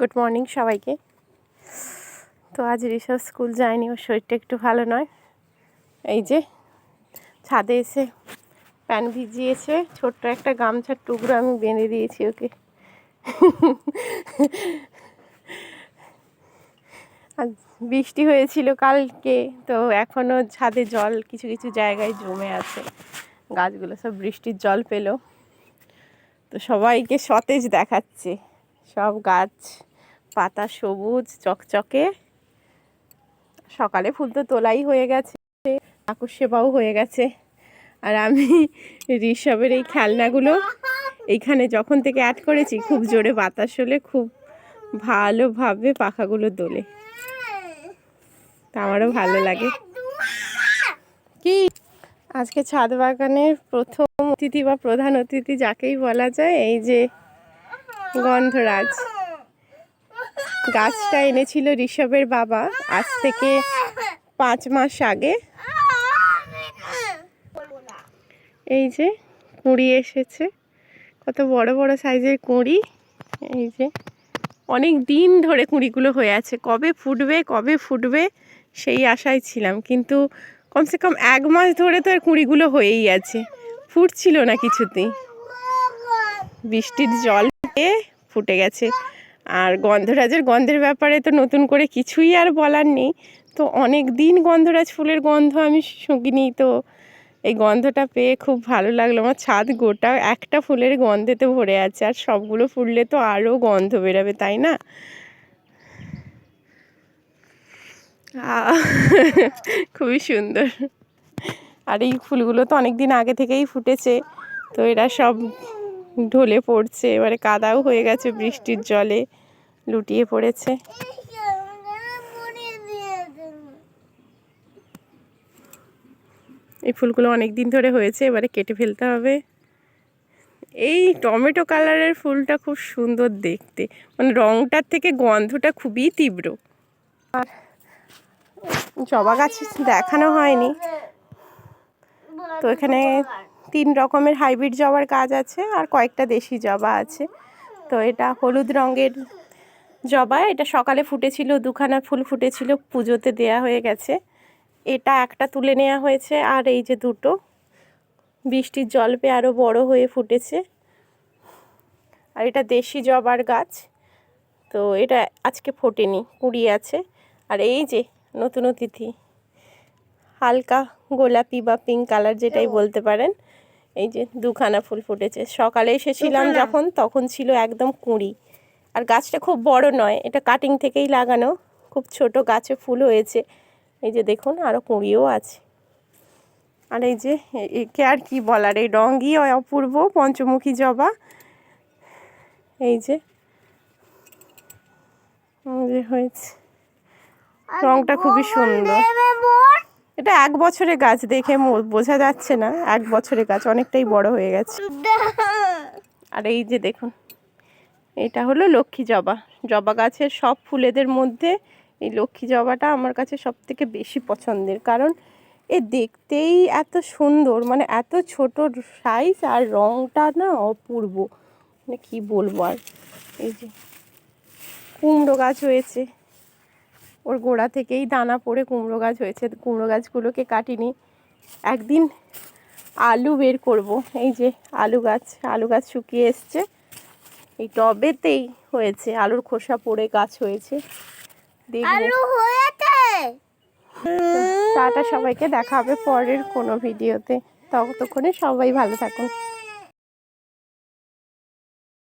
Good morning সবাইকে। তো আজ ঋষভ স্কুল যায়নি, ওর শরীরটা একটু ভালো নয়। এই যে, ছাদে এসে প্যান ভিজিয়েছে, ছোট্ট একটা গামছার টুকরো আমি বেঁধে দিয়েছি ওকে। আর বৃষ্টি হয়েছিল কালকে, তো এখনও ছাদে জল কিছু কিছু জায়গায় জমে আছে। গাছগুলো সব বৃষ্টির জল পেল। তো সবাইকে সতেজ দেখাচ্ছে, সব গাছ। পাতা সবুজ, চকচকে। সকালে ফুল তো তোলাই হয়ে গেছে, ঠাকুর সেবাও হয়ে গেছে। আর আমি ঋষভের এই খেলনাগুলো এইখানে যখন থেকে অ্যাড করেছি, খুব জোরে বাতাস হলে খুব ভালোভাবে পাখাগুলো দোলে। তা আমারও ভালো লাগে। কি? আজকে ছাদ বাগানের প্রথম অতিথি বা প্রধান অতিথি যাকেই বলা যায়, এই যে গন্ধরাজ। গাছটা এনেছিল ঋষভের বাবা আজ থেকে পাঁচ মাস আগে। এই যে কুঁড়ি এসেছে। কত বড় বড় সাইজের কুঁড়ি। এই যে অনেক দিন ধরে কুঁড়িগুলো হয়ে আছে। কবে ফুটবে কবে ফুটবে সেই আশায় ছিলাম। কিন্তু কমসে কম এক মাস ধরে তো আর কুঁড়িগুলো হয়েই আছে। ফুটছিল না কিছুতেই। বৃষ্টির জল ফুটে গেছে। আর গন্ধরাজের গন্ধের ব্যাপারে তো নতুন করে কিছুই আর বলার নেই। তো অনেক দিন গন্ধরাজ ফুলের গন্ধ আমি শুকিনি, তো এই গন্ধটা পেয়ে খুব ভালো লাগল। আমার ছাদ গোটা একটা ফুলের গন্ধেতে ভরে আছে, আর সবগুলো ফুললে তো আরও গন্ধ বেরাবে, তাই না? খুবই সুন্দর। আর এই ফুলগুলো তো অনেক দিন আগে থেকেই ফুটেছে, তো এরা সব ঢলে পড়ছে, এবারে কাদাও হয়ে গেছে বৃষ্টির জলে, লুটিয়ে পড়েছে। এই ফুলগুলো অনেক দিন ধরে হয়েছে, এবারে কেটে ফেলতে হবে। এই টমেটো কালারের ফুলটা খুব সুন্দর দেখতে মানে রংটার থেকে গন্ধটা খুবই তীব্র। আর জবা গাছ দেখানো হয়নি। তো এখানে তিন রকমের হাইব্রিড জবার গাছ আছে আর কয়েকটা দেশি জবা আছে। তো এটা হলুদ রঙের জবা এটা সকালে ফুটেছিল দুখানা ফুল ফুটেছিল পুজোতে দেয়া হয়ে গেছে। এটা একটা তুলে নেওয়া হয়েছে আর এই যে দুটো। বৃষ্টির জল পেয়ে আরও বড় হয়ে ফুটেছে। আর এটা দেশি জবার গাছ। তো এটা আজকে ফোটেনি কুড়ি আছে। আর এই যে নতুন অতিথি হালকা গোলাপি বা পিঙ্ক কালার যেটাই বলতে পারেন। এই যে দুখানা ফুল ফুটেছে। সকালে এসেছিলাম যখন তখন ছিল একদম কুঁড়ি। আর গাছটা খুব বড় নয় এটা কাটিং থেকেই লাগানো। খুব ছোট গাছে ফুল হয়েছে। এই যে দেখুন আরও কুঁড়িও আছে। আর এই যে একে আর কি বলার? এই রঙই অপূর্ব পঞ্চমুখী জবা। এই যে হয়েছে। রংটা খুবই সুন্দর। এটা এক বছরে গাছ দেখে বোঝা যাচ্ছে না, এক বছরে গাছ অনেকটাই বড় হয়ে গেছে। আর এই যে দেখুন, এটা হলো লক্ষ্মী জবা। জবা গাছের সব ফুলেদের মধ্যে এই লক্ষ্মী জবাটা আমার কাছে সব থেকে বেশি পছন্দের। কারণ এ দেখতেই এত সুন্দর মানে এত ছোট সাইজ আর রংটা না অপূর্ব। মানে কি বলব আর? এই যে কুমড়ো গাছ হয়েছে। ওর গোড়া থেকেই দানা পড়ে কুমড়ো গাছ হয়েছে। কুমড়ো গাছগুলোকে কাটিনি। একদিন আলু বের করব। এই যে আলু গাছ আলু গাছ শুকিয়ে এসছে। এই টবেতেই হয়েছে। আলুর খোসা পড়ে গাছ হয়েছে। টাটা সবাইকে। দেখা হবে পরের কোনো ভিডিওতে। ততক্ষণে সবাই ভালো থাকুন।